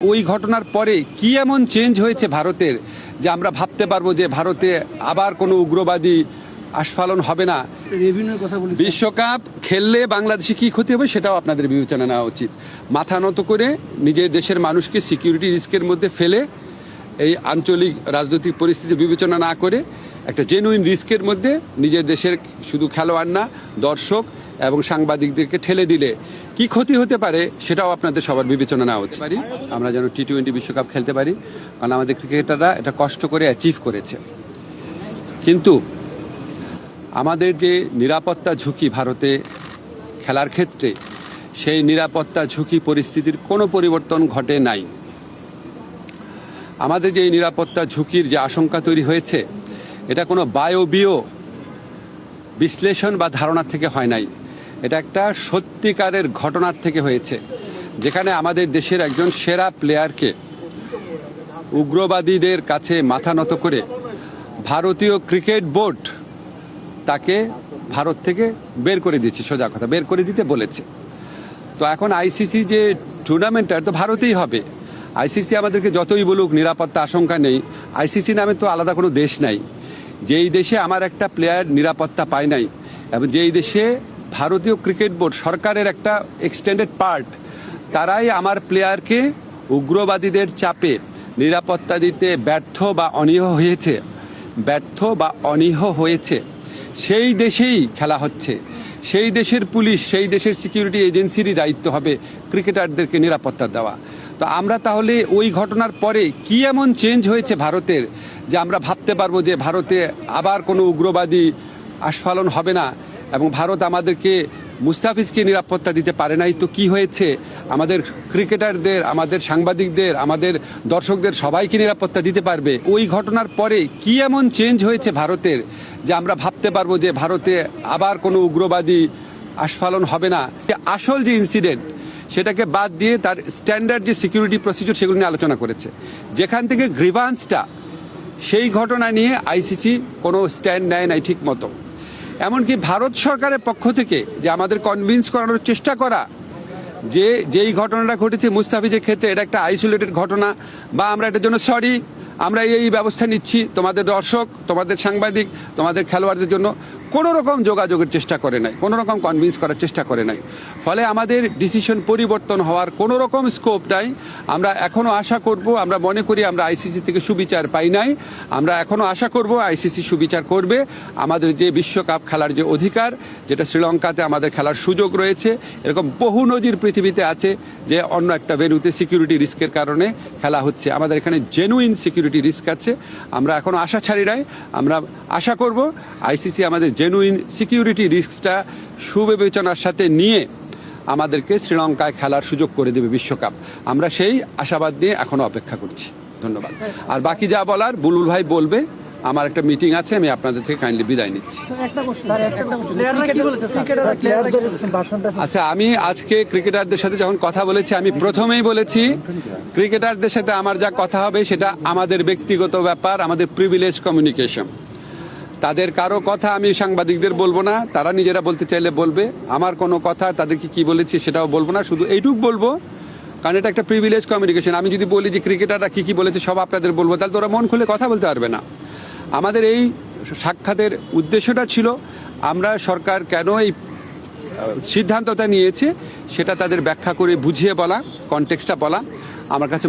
ওই ঘটনার পরে কি এমন চেঞ্জ হয়েছে ভারতের যে আমরা ভাবতে পারব যে ভারতে আবার কোনো উগ্রবাদী আস্ফালন হবে না? বিশ্বকাপ খেললে বাংলাদেশে কি ক্ষতি হবে সেটাও আপনাদের বিবেচনা নেওয়া উচিত। মাথা নত করে নিজের দেশের মানুষকে সিকিউরিটি রিস্কের মধ্যে ফেলে এই আঞ্চলিক রাজনৈতিক পরিস্থিতি বিবেচনা না করে একটা জেনুইন রিস্কের মধ্যে নিজের দেশের শুধু খেলোয়াড় না দর্শক এবং সাংবাদিকদেরকে ঠেলে দিলে কি ক্ষতি হতে পারে সেটাও আপনাদের সবার বিবেচনা নেওয়া উচিত। পারি আমরা যেন টি টোয়েন্টি বিশ্বকাপ খেলতে পারি, কারণ আমাদের ক্রিকেটাররা এটা কষ্ট করে অ্যাচিভ করেছে। কিন্তু আমাদের যে নিরাপত্তা ঝুঁকি ভারতে খেলার ক্ষেত্রে, সেই নিরাপত্তা ঝুঁকি পরিস্থিতির কোনো পরিবর্তন ঘটে নাই। আমাদের যে নিরাপত্তা ঝুঁকির যে আশঙ্কা তৈরি হয়েছে, এটা কোনো বায়বীয় বিশ্লেষণ বা ধারণা থেকে হয় নাই। এটা একটা সত্যিকারের ঘটনার থেকে হয়েছে, যেখানে আমাদের দেশের একজন সেরা প্লেয়ারকে উগ্রবাদীদের কাছে মাথা নত করে ভারতীয় ক্রিকেট বোর্ড তাকে ভারত থেকে বের করে দিচ্ছে সোজা কথা, বের করে দিতে বলেছে। তো এখন আইসিসি যে টুর্নামেন্টটা তো ভারতেই হবে। আইসিসি আমাদেরকে যতই বলুক, নিরাপত্তা আশঙ্কা নেই। আইসিসি নামে তো আলাদা কোনো দেশ নাই। যেই দেশে আমার একটা প্লেয়ার নিরাপত্তা পায় নাই, এবং যেই দেশে ভারতীয় ক্রিকেট বোর্ড সরকারের একটা এক্সটেন্ডেড পার্ট তারাই আমার প্লেয়ারকে উগ্রবাদীদের চাপে নিরাপত্তা দিতে ব্যর্থ বা অনীহ হয়েছে। ব্যর্থ বা অনীহ হয়েছে। সেই দেশেই খেলা হচ্ছে। সেই দেশের পুলিশ, সেই দেশের সিকিউরিটি এজেন্সিরই দায়িত্ব হবে ক্রিকেটারদেরকে নিরাপত্তা দেওয়া। তো আমরা তাহলে ওই ঘটনার পরে কি এমন চেঞ্জ হয়েছে ভারতের যে আমরা ভাবতে পারব যে ভারতে আবার কোনো উগ্রবাদী আস্ফালন হবে না? এবং ভারত আমাদেরকে মুস্তাফিজকে নিরাপত্তা দিতে পারে নাই, তো কি হয়েছে? আমাদের ক্রিকেটারদের, আমাদের সাংবাদিকদের, আমাদের দর্শকদের সবাইকে নিরাপত্তা দিতে পারবে? ওই ঘটনার পরে কি এমন চেঞ্জ হয়েছে ভারতের যে আমরা ভাবতে পারব যে ভারতে আবার কোনো উগ্রবাদী আস্ফালন হবে না? আসল যে ইনসিডেন্ট সেটাকে বাদ দিয়ে তার স্ট্যান্ডার্ড যে সিকিউরিটি প্রসিডিউর সেগুলো নিয়ে আলোচনা করেছে। যেখান থেকে গ্রিভান্সটা সেই ঘটনা নিয়ে আইসিসি কোনো স্ট্যান্ড নেয় নাই ঠিক মতো। এমনকি ভারত সরকারের পক্ষ থেকে যে আমাদের কনভিন্স করানোর চেষ্টা করা, যে যেই ঘটনাটা ঘটেছে মুস্তাফিজের ক্ষেত্রে এটা একটা আইসোলেটেড ঘটনা বা আমরা এটার জন্য সরি আমরা এই ব্যবস্থা নিচ্ছি তোমাদের দর্শক, তোমাদের সাংবাদিক, তোমাদের খেলোয়াড়দের জন্য। কোনো রকম যোগাযোগের চেষ্টা করে নাই কোনো রকম কনভিন্স করার চেষ্টা করে নাই। ফলে আমাদের ডিসিশন পরিবর্তন হওয়ার কোনো রকম স্কোপ নাই। আমরা এখনও আশা করব, আমরা মনে করি আমরা আইসিসি থেকে সুবিচার পাই নাই। আমরা এখনও আশা করব আইসিসি সুবিচার করবে। আমাদের যে বিশ্বকাপ খেলার যে অধিকার, যেটা শ্রীলঙ্কাতে আমাদের খেলার সুযোগ রয়েছে, এরকম বহু নজির পৃথিবীতে আছে যে অন্য একটা ভেন্যুতে সিকিউরিটি রিস্কের কারণে খেলা হচ্ছে। আমাদের এখানে জেনুইন সিকিউরিটি রিস্ক আছে। আমরা এখনও আশা ছাড়ি নাই। আমরা আশা করব আইসিসি আমাদের জেনুইন সিকিউরিটি রিস্কটা সুবিবেচনার সাথে নিয়ে আমাদেরকে শ্রীলঙ্কায় খেলার সুযোগ করে দেবে বিশ্বকাপ। আমরা সেই আশাবাদ নিয়ে এখনও অপেক্ষা করছি। ধন্যবাদ। আর বাকি যা বলার বুলুল ভাই বলবে। আমার একটা মিটিং আছে আমি আপনাদের থেকে কাইন্ডলি বিদায় নিচ্ছি। আচ্ছা আমি আজকে ক্রিকেটারদের সাথে যখন কথা বলেছি আমি প্রথমেই বলেছি ক্রিকেটারদের সাথে আমার যা কথা হবে সেটা আমাদের ব্যক্তিগত ব্যাপার আমাদের প্রিভিলেজ কমিউনিকেশন তাদের কারও কথা আমি সাংবাদিকদের বলব না, তারা নিজেরা বলতে চাইলে বলবে। আমার কোনো কথা তাদেরকে কি বলেছি সেটাও বলব না, শুধু এইটুক বলব, কারণ এটা একটা প্রিভিলেজ কমিউনিকেশন আমি যদি বলি যে ক্রিকেটাররা কী কী বলেছে সব আপনাদের বলব, তাহলে তোরা মন খুলে কথা বলতে পারবে না। আমাদের এই সাক্ষাতের উদ্দেশ্যটা ছিল, আমরা সরকার কেন এই সিদ্ধান্তটা নিয়েছে, সেটা তাদের ব্যাখ্যা করে বুঝিয়ে বলা কনটেক্সটা বলা। আমার কাছে